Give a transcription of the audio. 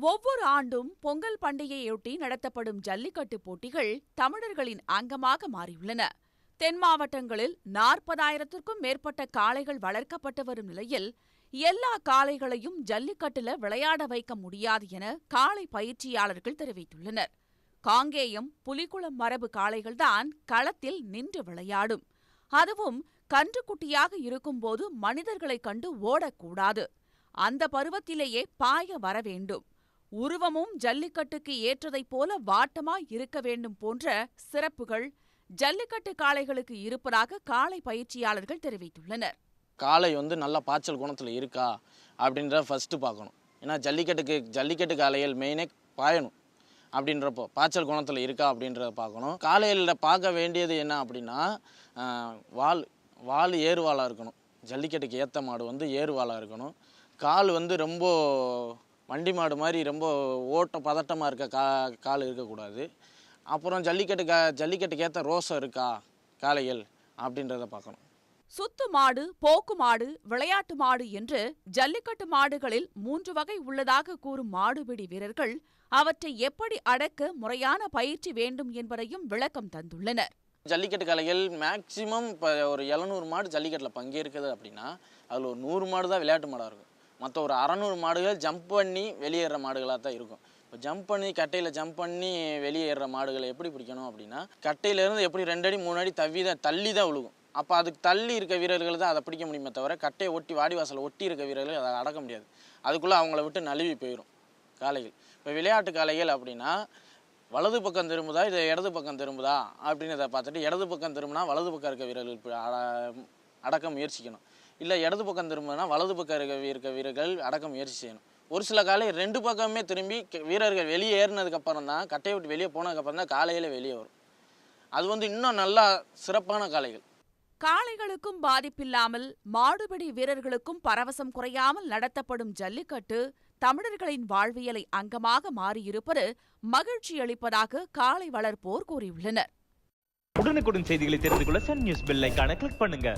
ஒவ்வொரு ஆண்டும் பொங்கல் பண்டிகையொட்டி நடத்தப்படும் ஜல்லிக்கட்டு போட்டிகள் தமிழர்களின் அங்கமாக மாறியுள்ளன. தென் மாவட்டங்களில் நாற்பதாயிரத்திற்கும் மேற்பட்ட காளைகள் வளர்க்கப்பட்டு வரும் நிலையில் எல்லா காளைகளையும் ஜல்லிக்கட்டுல விளையாட வைக்க முடியாது என காளை பயிற்சியாளர்கள் தெரிவித்துள்ளனர். காங்கேயம் புலிக்குளம் மரபு காளைகள்தான் களத்தில் நின்று விளையாடும். அதுவும் கன்றுக்குட்டியாக இருக்கும்போது மனிதர்களைக் கண்டு ஓடக்கூடாது. அந்த பருவத்திலேயே பாய வர வேண்டும். உருவமும் ஜல்லிக்கட்டுக்கு ஏற்றதைப் போல வாட்டமாய் இருக்க வேண்டும் போன்ற சிறப்புகள் ஜல்லிக்கட்டு காளைகளுக்கு இருப்பதாக காளை பயிற்சியாளர்கள் தெரிவித்துள்ளனர். காளை வந்து நல்ல பாய்ச்சல் குணத்தில் இருக்கா அப்படின்றத ஃபஸ்ட்டு பார்க்கணும். ஏன்னா ஜல்லிக்கட்டுக்கு ஜல்லிக்கட்டு காளைகள் மெயினே பாயணும் அப்படின்றப்போ பாய்ச்சல் குணத்தில் இருக்கா அப்படின்றத பார்க்கணும். காளைகளில் பார்க்க வேண்டியது என்ன அப்படின்னா வால் வால் ஏறுவாளாக இருக்கணும். ஜல்லிக்கட்டுக்கு ஏற்ற மாடு வந்து ஏறுவாளாக இருக்கணும். கால் வந்து ரொம்ப வண்டி மாடு மாதிரி ரொம்ப ஓட்ட பதட்டமாக இருக்க கா கால் இருக்கக்கூடாது. அப்புறம் ஜல்லிக்கட்டு கா ஜல்லிக்கட்டுக்கு ஏற்ற ரோசம் இருக்கா காளைகள் அப்படின்றத பார்க்கணும். சுத்து மாடு போக்கு மாடு விளையாட்டு மாடு என்று ஜல்லிக்கட்டு மாடுகளில் மூன்று வகை உள்ளதாக கூறும் மாடுபிடி வீரர்கள் அவற்றை எப்படி அடக்க முறையான பயிற்சி வேண்டும் என்பதையும் விளக்கம் தந்துள்ளனர். ஜல்லிக்கட்டு கலைகள் மேக்ஸிமம் இப்போ ஒரு எழுநூறு மாடு ஜல்லிக்கட்டில் பங்கேற்குது அப்படின்னா அதில் ஒரு நூறு மாடு தான் விளையாட்டு மாடாக இருக்கும். மற்ற ஒரு அறநூறு மாடுகள் ஜம்ப் பண்ணி வெளியேற மாடுகளாக தான் இருக்கும். இப்போ ஜம்ப் பண்ணி கட்டையில் ஜம்ப் பண்ணி வெளியேற மாடுகளை எப்படி பிடிக்கணும் அப்படின்னா கட்டையிலேருந்து எப்படி ரெண்டு அடி மூணு அடி தவி தான் தள்ளி தான் விழுகும் அப்போ அதுக்கு தள்ளி இருக்க வீரர்கள் தான் அதை பிடிக்க முடியுமே தவிர கட்டையை ஒட்டி வாடிவாசலை ஒட்டி இருக்க வீரர்கள் அதை அடக்க முடியாது. அதுக்குள்ளே அவங்கள விட்டு நழுவி போயிடும் காளைகள். இப்போ விளையாட்டு காளைகள் அப்படின்னா வலது பக்கம் திரும்புதா இது இடது பக்கம் திரும்புதா அப்படின்னு இதை பார்த்துட்டு இடது பக்கம் திரும்பினா வலது பக்கம் இருக்க வீரர்கள் அட- அடக்க முயற்சிக்கணும். இல்லை இடது பக்கம் திரும்பினா வலது பக்கம் இருக்க இருக்க வீரர்கள் அடக்க முயற்சி செய்யணும். ஒரு சில காலை ரெண்டு பக்கமே திரும்பி வீரர்கள் வெளியே ஏறினதுக்கு அப்புறம் தான் கட்டையை விட்டு வெளியே போனதுக்கப்புறம் தான் காலையில் வெளியே வரும். அது வந்து இன்னும் நல்லா சிறப்பான காளைகள். காளைகளுக்கும் பாதிப்பில்லாமல் மாடுபிடி வீரர்களுக்கும் பரவசம் குறையாமல் நடத்தப்படும் ஜல்லிக்கட்டு தமிழர்களின் வாழ்வியலை அங்கமாக மாறியிருப்பது மகிழ்ச்சியளிப்பதாக காளை வளர்ப்போர் கூறியுள்ளனர். உடனுக்குடன் செய்திகளை தெரிந்து கொள்ள சன் நியூஸ் பெல் கிளிக் பண்ணுங்க.